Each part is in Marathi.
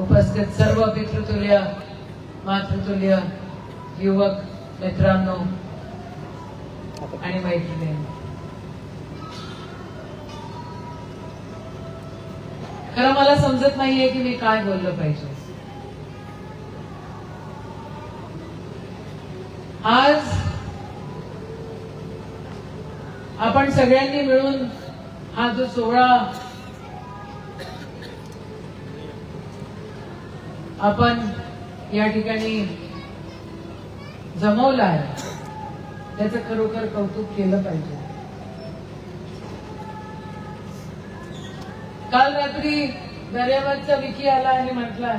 उपस्थित सर्व पितृतुल्य मातृतुल्य युवक मित्रांनो आणि मैत्रिणी खरं मला समजत नाहीये की मी काय बोललं पाहिजे. आज आपण सगळ्यांनी मिळून हा जो सोहळा आपण या ठिकाणी जमवला आहे. त्याचं खरोखर कौतुक केलं पाहिजे. काल रात्री दर्याबादचा विकी आला आणि म्हटला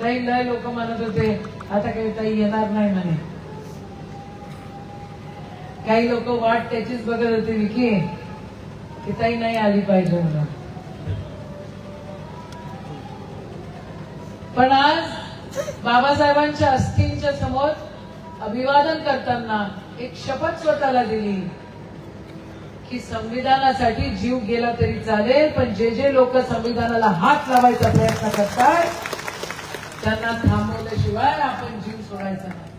ताई लय लोक म्हणत होते आता काही ताई येणार नाही म्हणे. काही लोक वाट त्याचीच बघत होते विकी की ताई नाही आली पाहिजे म्हणून. पण आज बाबासाहेबांच्या अस्थींच्या समोर अभिवादन करताना एक शपथ स्वतःला दिली की संविधानासाठी जीव गेला तरी चालेल पण जे जे लोक संविधानाला हात लावायचा प्रयत्न करतात त्यांना थांबवल्याशिवाय आपण जीव सोडायचा नाही.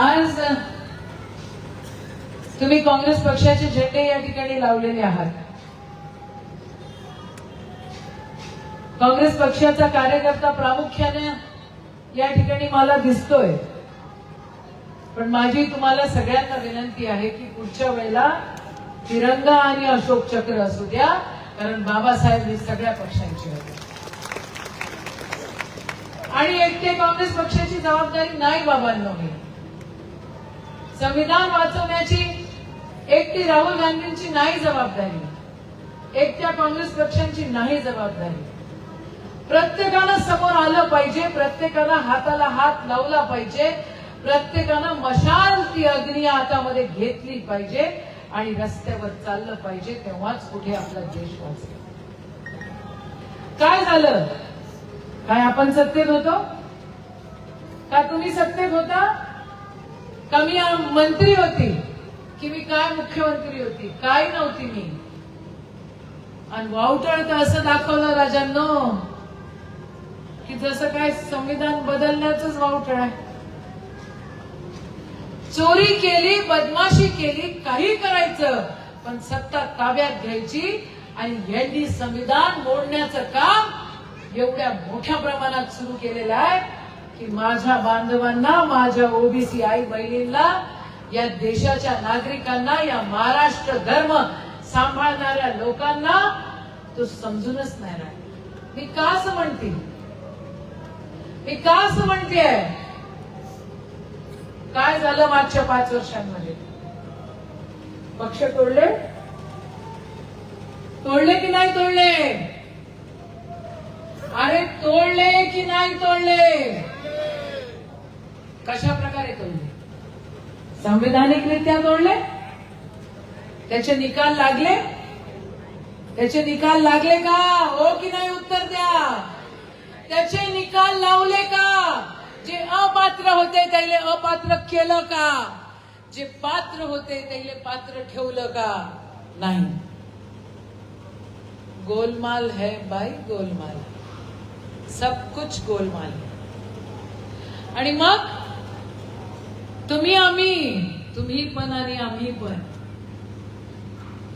आज तुम्ही काँग्रेस पक्षाचे झेंडे या ठिकाणी लावलेले आहात. काँग्रेस पक्षाचा कार्यकर्ता प्रामुख्याने या ठिकाणी मला दिसतोय. पण माझी तुम्हाला सगळ्यांना विनंती आहे की पुढच्या वेळेला तिरंगा आणि अशोक चक्र असू द्या कारण बाबासाहेब हे सगळ्या पक्षांची होते. आणि एकटे काँग्रेस पक्षाची जबाबदारी नाही बाबांना संविधान वाचवण्याची एक ती राहुल गांधींची नाही जबाबदारी. एकट्या काँग्रेस पक्षांची नाही जबाबदारी. प्रत्येकानं समोर आलं पाहिजे प्रत्येकानं हाताला हात लावला पाहिजे प्रत्येकानं मशाल ती अग्नी हातामध्ये घेतली पाहिजे आणि रस्त्यावर चाललं पाहिजे तेव्हाच कुठे आपला देश वाचेल. काय झालं? काय आपण सत्तेत होतो? का तुम्ही सत्तेत होता? का मी मंत्री होती? की मी काय मुख्यमंत्री होती? काय नव्हती मी? आणि वावटळ तर असं दाखवलं राजांनो की जसं काय संविधान बदलण्याच वावटळ आहे. चोरी केली बदमाशी केली काही करायचं पण सत्ता ताब्यात घ्यायची आणि यांनी संविधान मोडण्याचं काम एवढ्या मोठ्या प्रमाणात सुरू केलेलं आहे की माझ्या बांधवांना माझ्या ओबीसी आई बहिणींना या देशाच्या नागरिकांना या महाराष्ट्र धर्म सांभाळणाऱ्या लोकांना तो समजूनच नाही राहिला. मी का असं म्हणते? मी का असं म्हणते? काय झालं मागच्या पाच वर्षांमध्ये? पक्ष तोडले? तोडले की नाही तोडले? अरे तोडले की नाही तोडले? कशा प्रकारे तोडले? संविधानिकरित्या जोडले त्याचे निकाल लागले. त्याचे निकाल लागले का? हो की नाही उत्तर द्या. त्याचे निकाल लावले का? जे अपात्र होते त्याले अपात्र केलं का? जे पात्र होते त्याले पात्र ठेवलं का? नाही. गोलमाल है बाई गोलमाल. सब कुछ गोलमाल है. आणि मग तुम्ही आम्ही तुम्ही पण आणि आम्ही पण.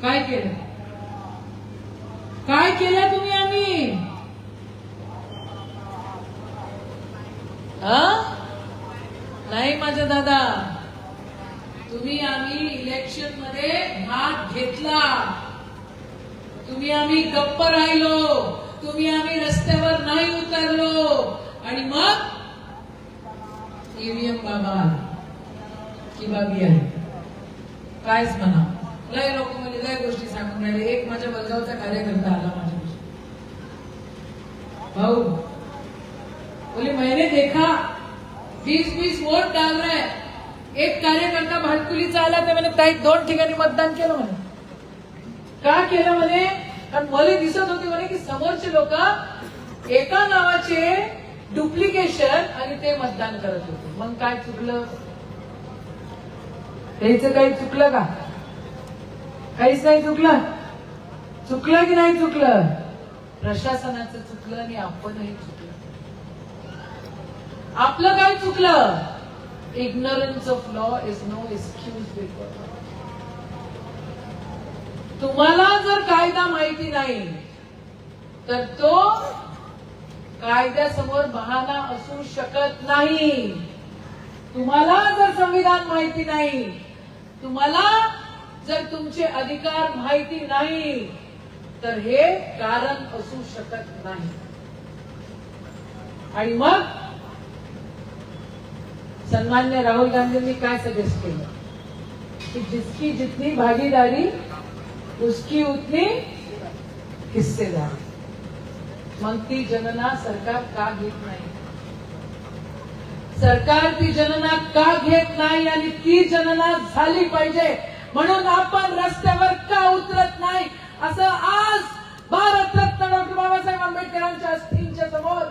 काय केलं? काय केलं तुम्ही आम्ही? नाही माझ्या दादा. तुम्ही आम्ही इलेक्शनमध्ये भाग घेतला. तुम्ही आम्ही गप्प राहिलो. तुम्ही आम्ही रस्त्यावर नाही उतरलो. आणि मग ईव्हीएम बाबा आला. की बाबी आहे. कायच म्हणा. लय लोक म्हणजे लय गोष्टी सांगून राहिले. एक माझ्या बलगावचा कार्यकर्ता आला माझ्या भाऊ बोले मैंने देखा बीस बीस वोट डाल रहे एक कार्यकर्ता भातकुलीचा आला तर म्हणे ताई दोन ठिकाणी मतदान केलं म्हणे. का केलं म्हणे? कारण मला दिसत होते म्हणे की समोरचे लोक एका नावाचे डुप्लिकेशन आणि ते मतदान करत होते. मग काय चुकलं? त्याचं काही चुकलं का? काहीच नाही चुकलं? चुकलं की नाही चुकलं? प्रशासनाचं चुकलं आणि आपणही चुकलं. आपलं काय चुकलं? Ignorance of law is no excuse before तुम्हाला जर कायदा माहिती नाही तर तो कायद्यासमोर बहाना असू शकत नाही. तुम्हाला जर संविधान माहिती नाही तुम्हाला जर तुमचे अधिकार माहिती नाही तर हे कारण असू शकत नाही. आणि मग सन्मान्य राहुल गांधींनी काय सजेस्ट केलं? की जिसकी जितनी भागीदारी उसकी उतनी हिस्सेदारी. मग ती जनना सरकार का घेत नाही? सरकार ती जनना का घेत नाही आणि ती जनना झाली पाहिजे? म्हणून आपण रस्त्यावर का उतरत नाही? असं आज भारतरत्न डॉक्टर बाबासाहेब आंबेडकरांच्या अस्थींच्या समोर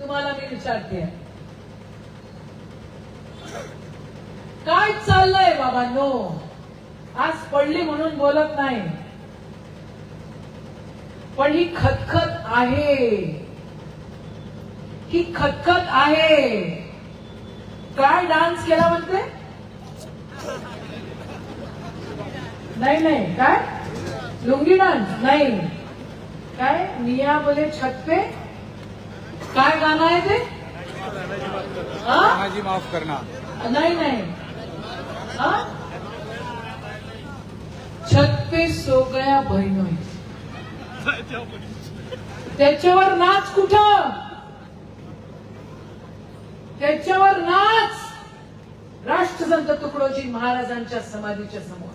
तुम्हाला मी विचारते. काय चाललंय बाबांनो? आज पडली म्हणून बोलत नाही. पण ही खतखत आहे. ही खतखत आहे. काय डान्स केला म्हणते? नाही नाही. काय? लुंगी डान्स नाही. काय? मिया बोले छत पे काय गाणं आहे ते? हा? तानाजी माफ करना. नाही नाही. हा? छत पे सो गया त्याच्यावर नाच कुठं? त्याच्यावर तुकडोजी महाराजांच्या समाधीच्या समोर.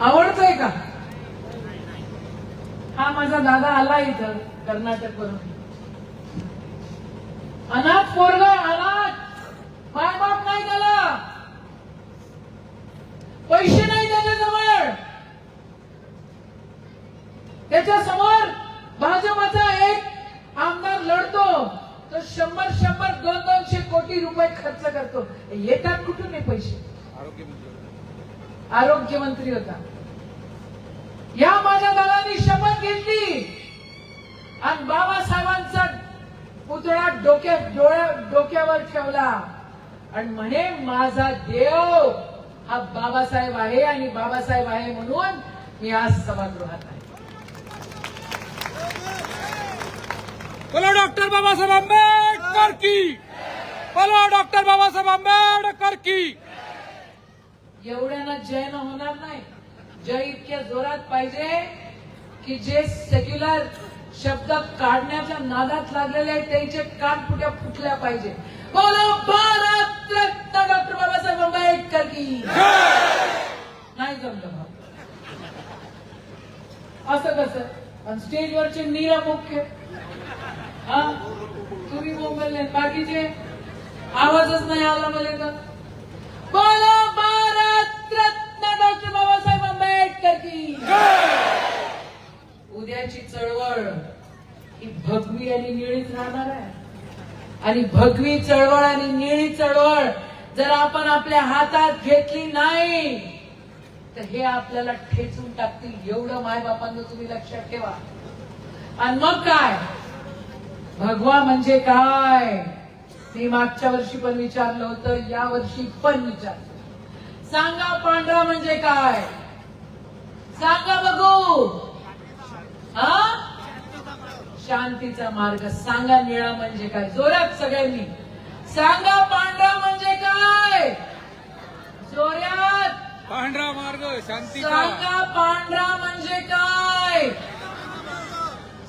आवडतोय का? हा माझा दादा आला इथं कर्नाटक वरून अनाथ पोरग अनाथ माय बाप नाही त्याला पैसे नाही त्याच्याजवळ त्याच्यासमोर भाजपचा एक आमदार लढतो तो शंभर शंभर दोन दोनशे कोटी रुपये खर्च करतो येतात कुठून हे पैसे आरोग्य मंत्री आरोग्यमंत्री होता. या माझ्या दादानी शपथ घेतली. आणि बाबासाहेबांचा पुतळा डोक्या डोळ्या डोक्यावर ठेवला. आणि म्हणे माझा देव हा बाबासाहेब आहे आणि बाबासाहेब आहे म्हणून मी आज सभागृहात आहे. बोलो डॉक्टर बाबासाहेब आंबेडकर की. बोलो डॉक्टर बाबासाहेब आंबेडकर की. एवढ्यानं जय न होणार नाही. जय इतक्या जोरात पाहिजे की जे सेक्युलर शब्द काढण्याच्या नादात लागलेले आहेत त्यांचे कानपुट्या फुटल्या पाहिजे. बोलो भारत रत्न डॉक्टर बाबासाहेब आंबेडकर की. नाही जमलं असं कसं? पण स्टेजवरचे नीरा मुख्य. हा? तुम्ही बोंबलले. बाकीचे आवाजच नाही आला मला की उद्याची चळवळ ही भगवी आणि निळीच राहणार आहे. आणि भगवी चळवळ आणि निळी चळवळ जर आपण आपल्या हातात घेतली नाही तर हे आपल्याला ठेचून टाकतील. एवढं मायबापांना तुम्ही लक्षात ठेवा. आणि मग काय? भगवा म्हणजे काय? मी मागच्या वर्षी पण विचारलं होतं या वर्षी पण विचारलं. सांगा पांढरा म्हणजे काय? सांगा बघू. हा? शांतीचा मार्ग सांगा निळा म्हणजे काय? जोरात सगळ्यांनी. सांगा पांढरा म्हणजे काय? जोरात. पांढरा मार्ग शांतीचा. सांगा पांढरा म्हणजे काय?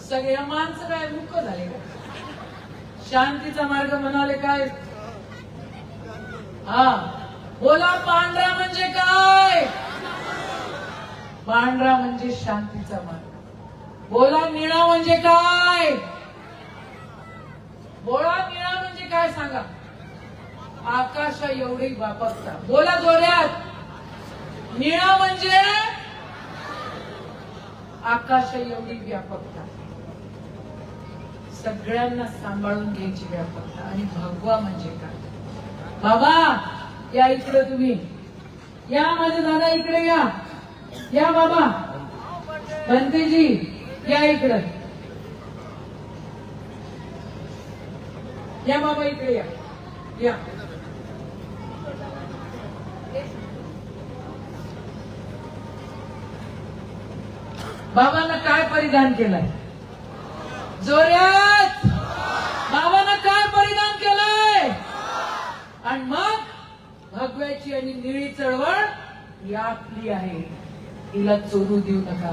सगळे माणसं काय मुख झाले? शांतीचा मार्ग म्हणाले काय? हा. बोला पांढरा म्हणजे काय? मांढरा म्हणजे शांतीचा मार्ग. बोला निळा म्हणजे काय? बोला निळा म्हणजे काय सांगा? आकाशा एवढी वापरता बोला जोऱ्यात निळा म्हणजे आकाशा एवढी व्यापकता. सगळ्यांना सांभाळून घ्यायची व्यापकता. आणि भगवा म्हणजे काय? बाबा या इकडे तुम्ही. या माझे दादा इकडे या. या बाबा. बंतीजी या इकडे. या बाबा इकडे या. या. बाबांना काय परिधान केलंय? जोऱ्यात बाबांना काय परिधान केलंय? आणि मग भगव्याची आणि निळी चळवळ ही आपली आहे. तिला चोरू देऊ नका.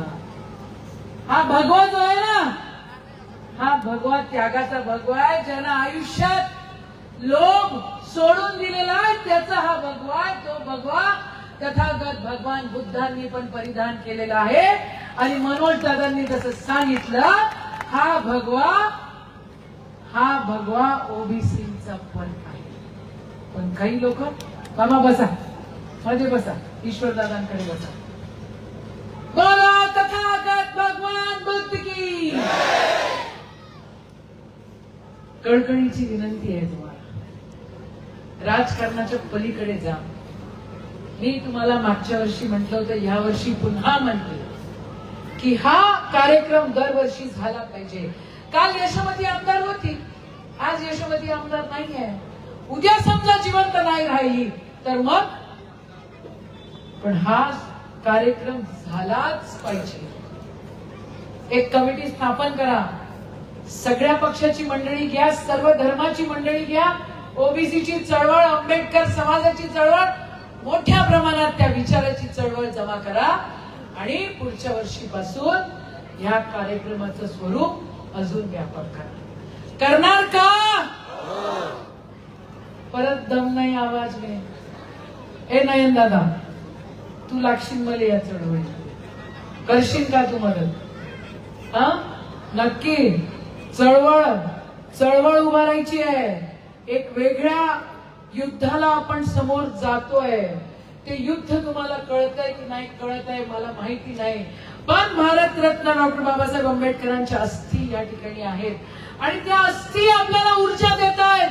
हा भगवा जो आहे ना हा भगवा त्यागाचा भगवा आहे ज्यानं आयुष्यात लोभ सोडून दिलेला आहे त्याचा हा भगवा तो भगवा तथागत भगवान बुद्धांनी पण परिधान केलेला आहे. आणि मनोज दादांनी जसं सांगितलं हा भगवा हा भगवा ओबीसीचा पण आहे. पण काही लोक कामा बसा मध्ये बसा ईश्वर दादांकडे बसा. कळकळीची विनंती आहे तुम्हाला. राजकारणाच्या पलीकडे जा. मी तुम्हाला मागच्या वर्षी म्हटलं होतं या वर्षी पुन्हा म्हणते की हा कार्यक्रम दरवर्षी झाला पाहिजे. काल यशोमती आमदार होती. आज यशोमती आमदार नाही आहे. उद्या समजा जिवंत नाही राहिली तर मग? पण हा कार्यक्रम झालाच पाहिजे. एक कमिटी स्थापन करा. सगळ्या पक्षाची मंडळी घ्या सर्व धर्माची मंडळी घ्या. ओबीसीची चळवळ आंबेडकर समाजाची चळवळ मोठ्या प्रमाणात त्या विचाराची चळवळ जमा करा. आणि पुढच्या वर्षीपासून ह्या कार्यक्रमाचं स्वरूप अजून व्यापक करा. करणार का? परत दम नाही आवाज नाही ए नयन दादा तू लागशील मला या चळवळी करशील का तू मदत? हा? नक्की. चळवळ. चळवळ उभारायची आहे. एक वेगळ्या युद्धाला आपण समोर जातोय. ते युद्ध तुम्हाला कळतंय की नाही कळत आहे मला माहिती नाही. पण भारतरत्न डॉक्टर बाबासाहेब आंबेडकरांच्या अस्थी या ठिकाणी आहेत. आणि त्या अस्थी आपल्याला ऊर्जा देत आहेत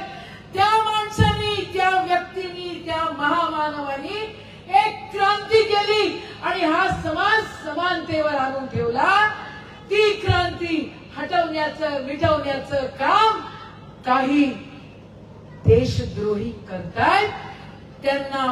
त्या माणसांनी त्या व्यक्तींनी त्या महामानवानी एक क्रांती केली. आणि हा समाज समानतेवर आणून ठेवला. ती क्रांती हटवण्याचं मिटवण्याचं काम काही देशद्रोही करतायत त्यांना